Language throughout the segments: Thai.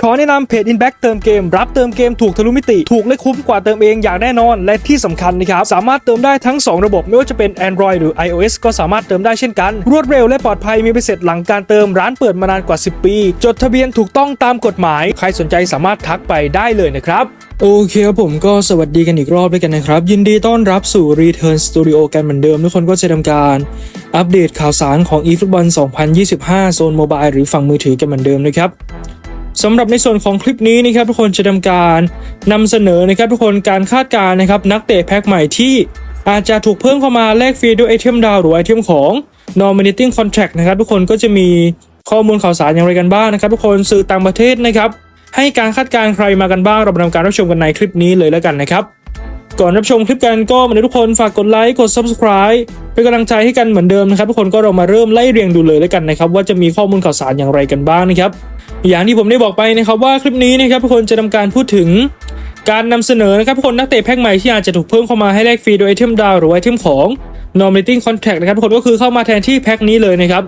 ขอแนะนำเพจ Inback เติมเกม รับเติมเกมถูกทะลุมิติ ถูกและคุ้มกว่าเติมเองอย่างแน่นอน และที่สำคัญนะครับ สามารถเติมได้ทั้ง 2 ระบบไม่ว่าจะเป็น Android หรือ iOS ก็สามารถเติมได้เช่นกัน รวดเร็วและปลอดภัยมีใบเสร็จหลังการเติมร้านเปิดมานานกว่า 10 ปี จดทะเบียนถูกต้องตามกฎหมาย ใครสนใจสามารถทักไปได้เลยนะครับโอเคครับผมก็สวัสดีกันอีกรอบด้วยกันนะครับ ยินดีต้อนรับสู่ Return Studio กันเหมือนเดิม ทุกคนก็จะทำการอัปเดตข่าวสารของ eFootball 2025 โซนโมบายหรือฝั่งมือถือกันเหมือนเดิมนะครับ สำหรับในส่วนของคลิปนี้นะครับทุกคนจะทำการนำเสนอนะครับทุกคนการคาดการณ์นะครับนักเตะแพ็คใหม่ที่อาจจะถูกเพิ่มเข้ามาแลกฟรีด้วยไอเทมดาวหรือไอเทมของ Nominating Contract นะครับทุกคนก็จะมีข้อมูลข่าวสารอย่างไรกันบ้างนะครับ ทุกคนสื่อต่างประเทศนะครับ ให้การคาดการณ์ใครมากันบ้างเราไปทำการรับชมกันในคลิปนี้เลยแล้วกันนะครับ ก่อนรับชมคลิปกันก็มาเลยทุกคนฝากกดไลค์กด subscribe เป็นกำลังใจให้กันเหมือนเดิมนะครับทุกคนก็เรามาเริ่มไล่เรียงดูเลยแล้วกันนะครับว่าจะมีข้อมูลข่าวสารอย่างไรกันบ้างนะครับอย่างที่ผมได้บอกไปนะครับว่าคลิปนี้นะครับทุกคนจะทำการพูดถึงการนำเสนอนะครับทุกคนนักเตะแพ็คใหม่ที่อาจจะถูกเพิ่มเข้ามาให้แลกฟรีโดยไอเทมดาวหรือไอเทมของ Nominating Contract นะครับทุกคนก็คือเข้ามาแทนที่แพ็คนี้เลยนะครับ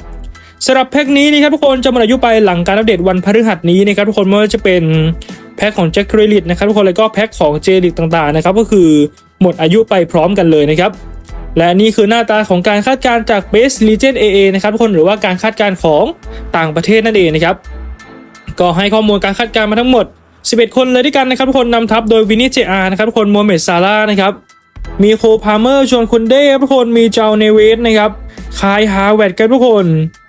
สำหรับแพ็คนี้นะครับทุกคนจะหมดอายุไปหลังการอัปเดตวันพฤหัสนี้นะครับทุกคนไม่ว่าจะเป็น แพ็คของแจ็คเครลิตนะครับทุกคนแล้วก็แพ็คของเจลิกต่างๆนะครับก็คือหมดอายุไปพร้อมกันเลยนะครับและนี่คือหน้าตาของการคาดการณ์จาก Base Legend AA นะครับทุกคนหรือว่าการคาดการณ์ของต่างประเทศนั่นเองนะครับก็ให้ข้อมูลการคาดการณ์มาทั้งหมด 11 คนเลยด้วยกันนะครับทุกคนนำทัพโดยวินิจเจอานะครับทุกคนโมเมดซาร่านะครับมีโคพาเมอร์ชวนคุณเด้ครับทุกคนมีเจ้าเนเวสนะครับคายฮาร์แวดครับทุกคน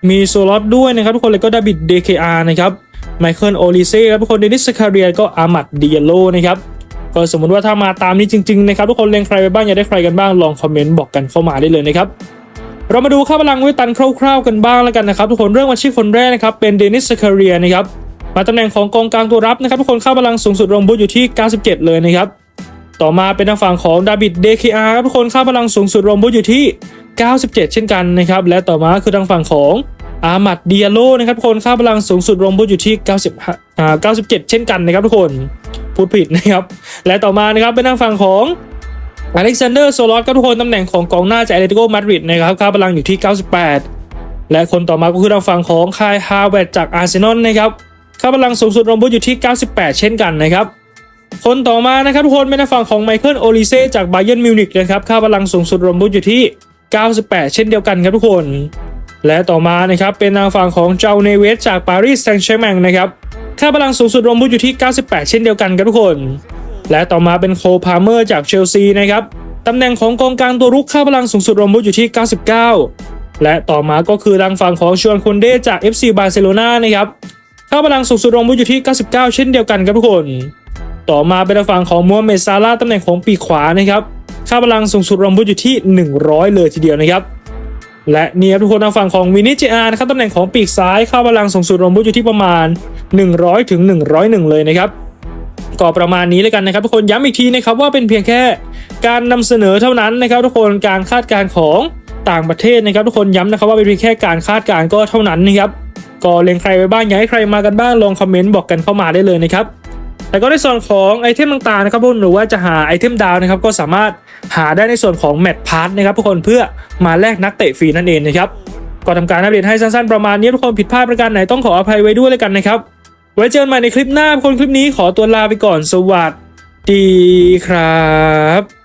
มีโซลอตด้วยนะครับทุกคนแล้วก็ดาบิดเดคอาร์นะครับ ไมเคิลโอลิเซ่ครับทุกคนเดนิสคาเรียก็อามัดเดียโลนะครับก็สมมติว่าถ้ามาตามนี้จริงๆนะครับทุกคนเล็งใครไปบ้างอยากได้ใครกันบ้างลองคอมเมนต์บอกกันเข้ามาได้เลยนะครับเรามาดูค่าพลังเวตันคร่าวๆกันบ้างแล้วกันนะครับทุกคนเรื่องวันชื่อคนแรกนะครับเป็นเดนิสคาเรียนะครับมาตำแหน่งของกองกลางตัวรับนะครับทุกคนค่าพลังสูงสุดรวมบุตอยู่ที่ 97 เลยนะครับต่อมาเป็นทางฝั่งของดาบิดเดคอาร์ครับทุกคนค่าพลังสูงสุดรวมบุตอยู่ที่ 97 เช่นกันนะครับและต่อมาคือทางฝั่งของ อามัดเดียโลนะครับทุกคนค่าพลังสูงสุดรวมบุตอยู่ที่ 90อ่า97 เช่นกันนะครับทุกคนพูดผิดนะครับและต่อมานะครับเป็นทางฝั่งของอเล็กซานเดอร์โซลอสก็ทุกคนตำแหน่งของกองหน้าจากเอเลติโกมาดริดนะครับค่าพลังอยู่ที่ 98 และคนต่อมาก็คือทางฝั่งของคายฮาเวตจากอาร์เซนอลนะครับค่าพลังสูงสุดรวมบุตอยู่ที่ 98 เช่นกันนะครับคนต่อมานะครับทุกคนเป็นทางฝั่งของไมเคิลโอลิเซ่จากไบเ e นมิวนิกนะครับค่าพลังสูงสุดรวมบุตอยู่ที่ 98 เช่นเดียวกันครับทุกคน และต่อมานะครับเป็นทางฝั่งของเจ้าเนเวสจากปารีสแซงต์แชร์แมงนะครับค่าพลังสูงสุดรวมบุตอยู่ที่ 98 เช่นเดียวกันครับทุกคน และต่อมาเป็นโคพาเมอร์จากเชลซีนะครับตำแหน่งของกองกลางตัวรุกค่าพลังสูงสุดรวมบุตอยู่ที่ 99 และต่อมาก็คือทางฝั่งของชวนคุนเดจาก FC บาร์เซโลนานะครับค่าพลังสูงสุดรวมบุตอยู่ที่ 99 เช่นเดียวกันครับทุกคน ต่อมาเป็นทางฝั่งของมัวเมซาร่าตำแหน่งของปีกขวานะครับค่าพลังสูงสุดรวมบุตอยู่ที่ 100 เลยทีเดียวนะครับ และนี่ครับทุกคนทางฝั่งของวินิจอาร์นะครับตำแหน่งของปีกซ้ายค่าพลังสูงสุดรวมบุตอยู่ที่ประมาณ 100ถึง101 เลยนะครับก็ประมาณนี้เลยกันนะครับทุกคนย้ำอีกทีนะครับว่าเป็นเพียงแค่การนำเสนอเท่านั้นนะครับ ทุกคนการคาดการณ์ของต่างประเทศนะครับ ทุกคนย้ำนะครับว่าเป็นเพียงแค่การคาดการณ์ก็เท่านั้นนะครับก็เล็งใครไปบ้างอยากให้ใครมากันบ้างลองคอมเมนต์บอกกันเข้ามาได้เลยนะครับ แต่ก็ในส่วนของไอเทมต่างๆนะครับทุกคนหรือว่าจะหาไอเทมดาวนะครับก็สามารถหาได้ในส่วนของแมตช์พาร์ทนะครับทุกคนเพื่อมาแลกนักเตะฟรีนั่นเองนะครับก็ทำการอัปเดตให้สั้นๆประมาณนี้ทุกคนผิดพลาดประการไหนต้องขออภัยไว้ด้วยเลยกันนะครับ ไว้เจอกันใหม่ในคลิปหน้าคนคลิปนี้ขอตัวลาไปก่อนสวัสดีครับ